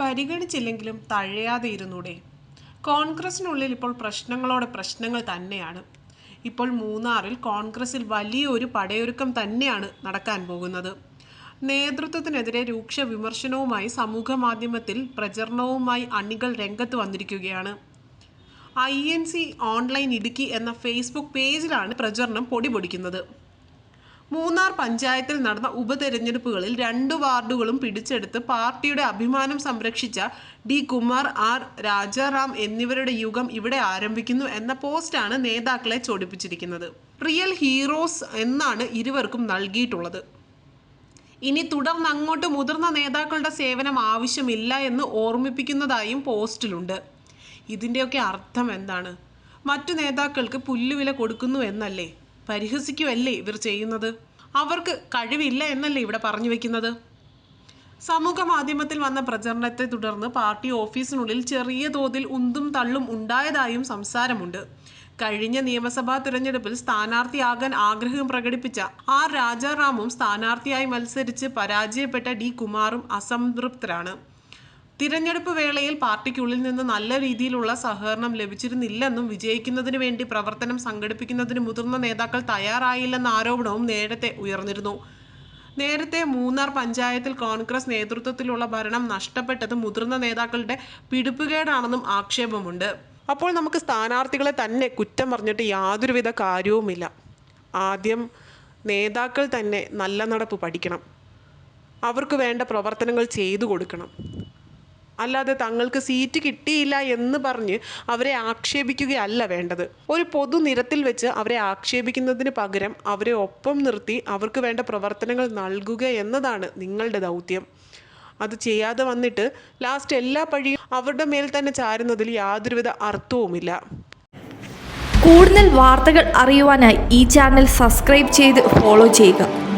പരിഗണിച്ചില്ലെങ്കിലും തഴയാതെ ഇരുന്നൂടെ. കോൺഗ്രസിനുള്ളിൽ ഇപ്പോൾ പ്രശ്നങ്ങളോടെ പ്രശ്നങ്ങൾ തന്നെയാണ്. ഇപ്പോൾ മൂന്നാറിൽ കോൺഗ്രസിൽ വലിയൊരു പടയൊരുക്കം തന്നെയാണ് നടക്കാൻ പോകുന്നത്. നേതൃത്വത്തിനെതിരെ രൂക്ഷ വിമർശനവുമായി സമൂഹ മാധ്യമത്തിൽ പ്രചരണവുമായി അണികൾ രംഗത്ത് വന്നിരിക്കുകയാണ്. I N C online Idukki എന്ന ഫേസ്ബുക്ക് പേജിലാണ് പ്രചരണം പൊടിപൊടിക്കുന്നത്. മൂന്നാർ പഞ്ചായത്തിൽ നടന്ന ഉപതെരഞ്ഞെടുപ്പുകളിൽ രണ്ട് വാർഡുകളും പിടിച്ചെടുത്ത് പാർട്ടിയുടെ അഭിമാനം സംരക്ഷിച്ച ഡി കുമാർ ആർ രാജാറാം എന്നിവരുടെ യുഗം ഇവിടെ ആരംഭിക്കുന്നു എന്ന പോസ്റ്റാണ് നേതാക്കളെ ചൊടിപ്പിച്ചിരിക്കുന്നത്. റിയൽ ഹീറോസ് എന്നാണ് ഇരുവർക്കും നൽകിയിട്ടുള്ളത്. ഇനി തുടർന്ന് അങ്ങോട്ട് മുതിർന്ന നേതാക്കളുടെ സേവനം ആവശ്യമില്ല എന്ന് ഓർമ്മിപ്പിക്കുന്നതായും പോസ്റ്റിലുണ്ട്. ഇതിന്റെയൊക്കെ അർത്ഥം എന്താണ്? മറ്റു നേതാക്കൾക്ക് പുല്ലുവില കൊടുക്കുന്നു എന്നല്ലേ? പരിഹസിക്കുമല്ലേ ഇവർ ചെയ്യുന്നത്? അവർക്ക് കഴിവില്ല എന്നല്ലേ ഇവിടെ പറഞ്ഞു വെക്കുന്നത്? സമൂഹ മാധ്യമത്തിൽ വന്ന പ്രചരണത്തെ തുടർന്ന് പാർട്ടി ഓഫീസിനുള്ളിൽ ചെറിയ തോതിൽ ഉന്തും തള്ളും ഉണ്ടായതായും സംസാരമുണ്ട്. കഴിഞ്ഞ നിയമസഭാ തിരഞ്ഞെടുപ്പിൽ സ്ഥാനാർത്ഥിയാകാൻ ആഗ്രഹം പ്രകടിപ്പിച്ച ആർ രാജാറാമും സ്ഥാനാർത്ഥിയായി മത്സരിച്ച് പരാജയപ്പെട്ട ഡി കുമാറും അസംതൃപ്തരാണ്. തിരഞ്ഞെടുപ്പ് വേളയിൽ പാർട്ടിക്കുള്ളിൽ നിന്ന് നല്ല രീതിയിലുള്ള സഹകരണം ലഭിച്ചിരുന്നില്ലെന്നും വിജയിക്കുന്നതിന് വേണ്ടി പ്രവർത്തനം സംഘടിപ്പിക്കുന്നതിന് മുതിർന്ന നേതാക്കൾ തയ്യാറായില്ലെന്ന ആരോപണവും നേരത്തെ ഉയർന്നിരുന്നു. നേരത്തെ മൂന്നാർ പഞ്ചായത്തിൽ കോൺഗ്രസ് നേതൃത്വത്തിലുള്ള ഭരണം നഷ്ടപ്പെട്ടത് മുതിർന്ന നേതാക്കളുടെ പിടിപ്പുകേടാണെന്നും ആക്ഷേപമുണ്ട്. അപ്പോൾ നമുക്ക് സ്ഥാനാർത്ഥികളെ തന്നെ കുറ്റം പറഞ്ഞിട്ട് യാതൊരുവിധ കാര്യവുമില്ല. ആദ്യം നേതാക്കൾ തന്നെ നല്ല നടപ്പ് പഠിക്കണം. അവർക്ക് വേണ്ട പ്രവർത്തനങ്ങൾ ചെയ്തു കൊടുക്കണം. അല്ലാതെ തങ്ങൾക്ക് സീറ്റ് കിട്ടിയില്ല എന്ന് പറഞ്ഞ് അവരെ ആക്ഷേപിക്കുകയല്ല വേണ്ടത്. ഒരു പൊതുനിരത്തിൽ വെച്ച് അവരെ ആക്ഷേപിക്കുന്നതിന് പകരം അവരെ ഒപ്പം നിർത്തി അവർക്ക് വേണ്ട പ്രവർത്തനങ്ങൾ നൽകുക എന്നതാണ് നിങ്ങളുടെ ദൗത്യം. അത് ചെയ്യാതെ വന്നിട്ട് ലാസ്റ്റ് എല്ലാ പഴിയും അവരുടെ മേൽ തന്നെ ചാരുന്നതിൽ യാതൊരുവിധ അർത്ഥവുമില്ല. കൂടുതൽ വാർത്തകൾ അറിയുവാനായി ഈ ചാനൽ സബ്സ്ക്രൈബ് ചെയ്ത് ഫോളോ ചെയ്യുക.